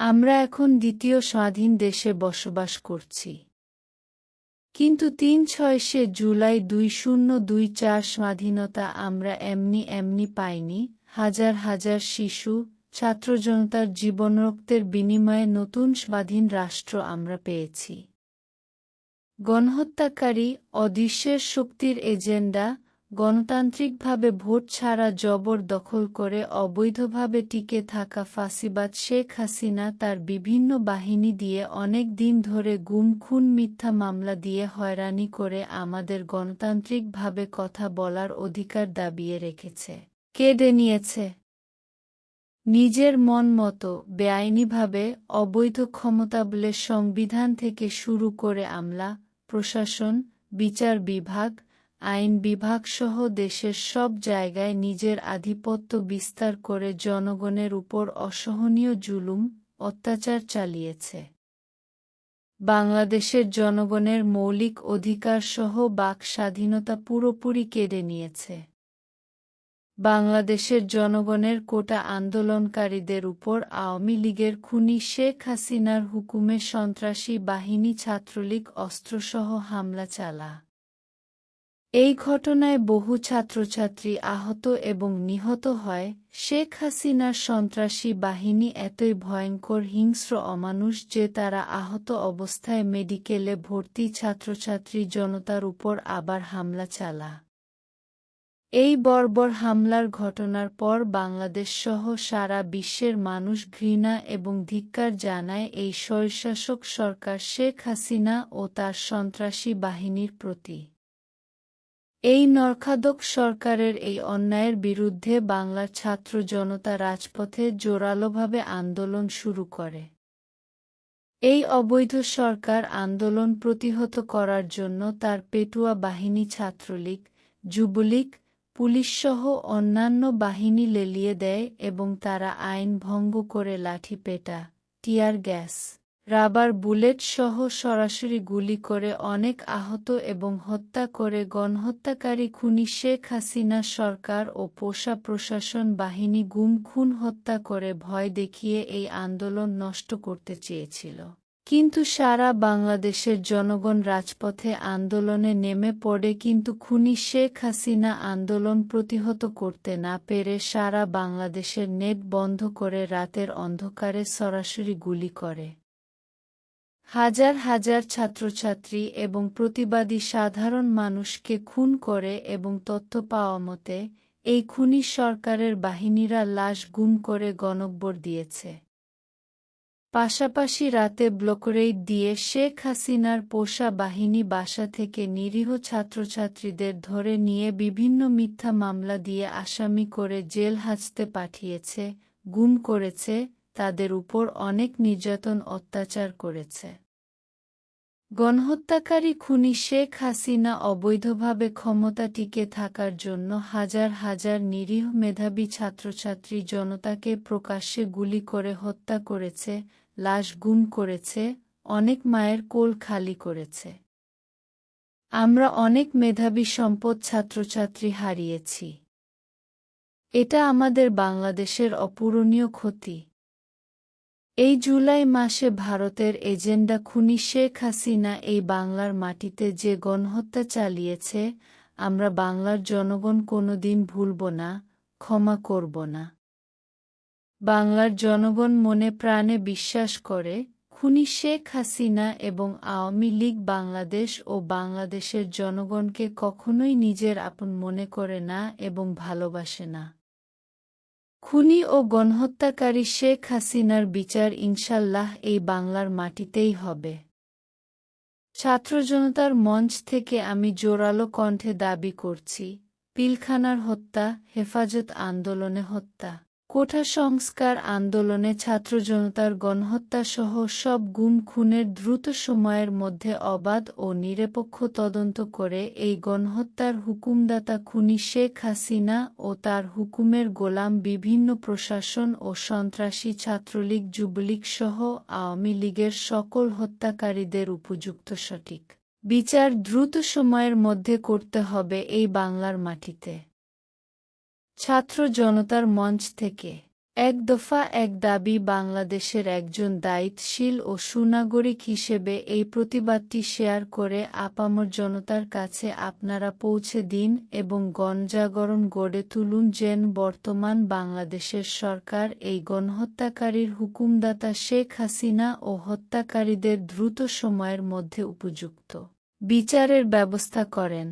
আমরা এখন দ্বিতীয় স্বাধীন দেশে বসবাস করছি। কিন্তু তিন ছয়শে জুলাই দুই শূন্য দুই চার স্বাধীনতা আমরা এমনি এমনি পাইনি। হাজার হাজার শিশু ছাত্রজনতার জীবনরক্তের বিনিময়ে নতুন স্বাধীন রাষ্ট্র আমরা পেয়েছি। গণহত্যাকারী অদৃশ্যের শক্তির এজেন্ডা গণতান্ত্রিকভাবে ভোট ছাড়া জবর দখল করে অবৈধভাবে টিকে থাকা ফাঁসিবাদ শেখ হাসিনা তার বিভিন্ন বাহিনী দিয়ে অনেক দিন ধরে গুম, খুন, মিথ্যা মামলা দিয়ে হয়রানি করে আমাদের গণতান্ত্রিকভাবে কথা বলার অধিকার দাবিয়ে রেখেছে। কেড়ে নিয়েছে নিজের মন মতো, বেআইনিভাবে, অবৈধ ক্ষমতা বলে সংবিধান থেকে শুরু করে আমলা, প্রশাসন, বিচার বিভাগ আইন বিভাগসহ দেশের সব জায়গায় নিজের আধিপত্য বিস্তার করে জনগণের উপর অসহনীয় জুলুম, অত্যাচার চালিয়েছে। বাংলাদেশের জনগণের মৌলিক অধিকারসহ বাক স্বাধীনতা পুরোপুরি কেড়ে নিয়েছে। বাংলাদেশের জনগণের কোটা আন্দোলনকারীদের উপর আওয়ামী লীগের খুনি শেখ হাসিনার হুকুমে সন্ত্রাসী বাহিনী ছাত্রলীগ অস্ত্রসহ হামলা চালা। এই ঘটনায় বহু ছাত্রছাত্রী আহত এবং নিহত হয়। শেখ হাসিনার সন্ত্রাসী বাহিনী এতই ভয়ঙ্কর হিংস্র, অমানুষ যে তারা আহত অবস্থায় মেডিকেলে ভর্তি ছাত্রছাত্রী জনতার উপর আবার হামলা চালা এই বর্বর হামলার ঘটনার পর বাংলাদেশসহ সারা বিশ্বের মানুষ ঘৃণা এবং ধিক্কার জানায় এই স্বৈরশাসক সরকার শেখ হাসিনা ও তার সন্ত্রাসী বাহিনীর প্রতি। এই নরখাদক সরকারের এই অন্যায়ের বিরুদ্ধে বাংলার ছাত্র জনতা রাজপথে জোরালোভাবে আন্দোলন শুরু করে। এই অবৈধ সরকার আন্দোলন প্রতিহত করার জন্য তার পেটুয়া বাহিনী ছাত্রলীগ, যুবলীগ পুলিশসহ অন্যান্য বাহিনী লেলিয়ে দেয় এবং তারা আইন ভঙ্গ করে লাঠি পেটা, টিয়ার গ্যাস। রাবার বুলেট সহ সরাসরি গুলি করে অনেক আহত এবং হত্যা করে গণহত্যাকারী খুনি শেখ হাসিনা সরকার ও পোষা প্রশাসন বাহিনী গুম, খুন, হত্যা করে ভয় দেখিয়ে এই আন্দোলন নষ্ট করতে চেয়েছিল। কিন্তু সারা বাংলাদেশের জনগণ রাজপথে আন্দোলনে নেমে পড়ে, কিন্তু খুনি শেখ হাসিনা আন্দোলন প্রতিহত করতে না পেরে সারা বাংলাদেশের নেট বন্ধ করে রাতের অন্ধকারে সরাসরি গুলি করে। হাজার হাজার ছাত্রছাত্রী এবং প্রতিবাদী সাধারণ মানুষকে খুন করে এবং তথ্য পাওয়া মতে, এই খুনি সরকারের বাহিনীরা লাশ গুম করে গণব্বর দিয়েছে। পাশাপাশি রাতে ব্লকরেইড দিয়ে শেখ হাসিনার পোষা বাহিনী বাসা থেকে নিরীহ ছাত্রছাত্রীদের ধরে নিয়ে বিভিন্ন মিথ্যা মামলা দিয়ে আসামি করে জেল হাজতে পাঠিয়েছে, গুম করেছে তাদের উপর অনেক নির্যাতন অত্যাচার করেছে। গণহত্যাকারী খুনি শেখ হাসিনা অবৈধভাবে ক্ষমতা টিকে থাকার জন্য হাজার হাজার নিরীহ মেধাবী ছাত্রছাত্রী জনতাকে প্রকাশ্যে গুলি করে হত্যা করেছে, লাশ গুম করেছে, অনেক মায়ের কোল খালি করেছে। আমরা অনেক মেধাবী সম্পদ ছাত্রছাত্রী হারিয়েছি। এটা আমাদের বাংলাদেশের অপূরণীয় ক্ষতি। এই জুলাই মাসে ভারতের এজেন্ডা খুনি শেখ হাসিনা এই বাংলার মাটিতে যে গণহত্যা চালিয়েছে, আমরা বাংলার জনগণ কোনোদিন ভুলব না, ক্ষমা করব না। বাংলার জনগণ মনে প্রাণে বিশ্বাস করে, খুনি শেখ হাসিনা এবং আওয়ামী লীগ বাংলাদেশ ও বাংলাদেশের জনগণকে কখনোই নিজের আপন মনে করে না এবং ভালোবাসে না। খুনি ও গণহত্যাকারী শেখ হাসিনার বিচার ইনশাল্লাহ এই বাংলার মাটিতেই হবে। ছাত্রজনতার মঞ্চ থেকে আমি জোরালো কণ্ঠে দাবি করছি, পিলখানার হত্যা, হেফাজত আন্দোলনে হত্যা। কোঠা সংস্কার আন্দোলনে ছাত্র জনতার গণহত্যাসহ সব গুম খুনের দ্রুত সময়ের মধ্যে অবাধ ও নিরপেক্ষ তদন্ত করে এই গণহত্যার হুকুমদাতা খুনি শেখ হাসিনা ও তার হুকুমের গোলাম বিভিন্ন প্রশাসন ও সন্ত্রাসী ছাত্রলীগ, যুবলীগ সহ আওয়ামী লীগের সকল হত্যাকারীদের উপযুক্ত সঠিক বিচার দ্রুত সময়ের মধ্যে করতে হবে এই বাংলার মাটিতে। ছাত্র জনতার মঞ্চ থেকে এক দফা এক দাবি বাংলাদেশের একজন দায়িত্বশীল ও সুনাগরিক হিসেবে এই প্রতিবাদটি শেয়ার করে আপামর জনতার কাছে আপনারা পৌঁছে দিন এবং গণজাগরণ গড়ে তুলুন যেন বর্তমান বাংলাদেশের সরকার এই গণহত্যাকারীর হুকুমদাতা শেখ হাসিনা ও হত্যাকারীদের দ্রুত সময়ের মধ্যে উপযুক্ত বিচারের ব্যবস্থা করেন।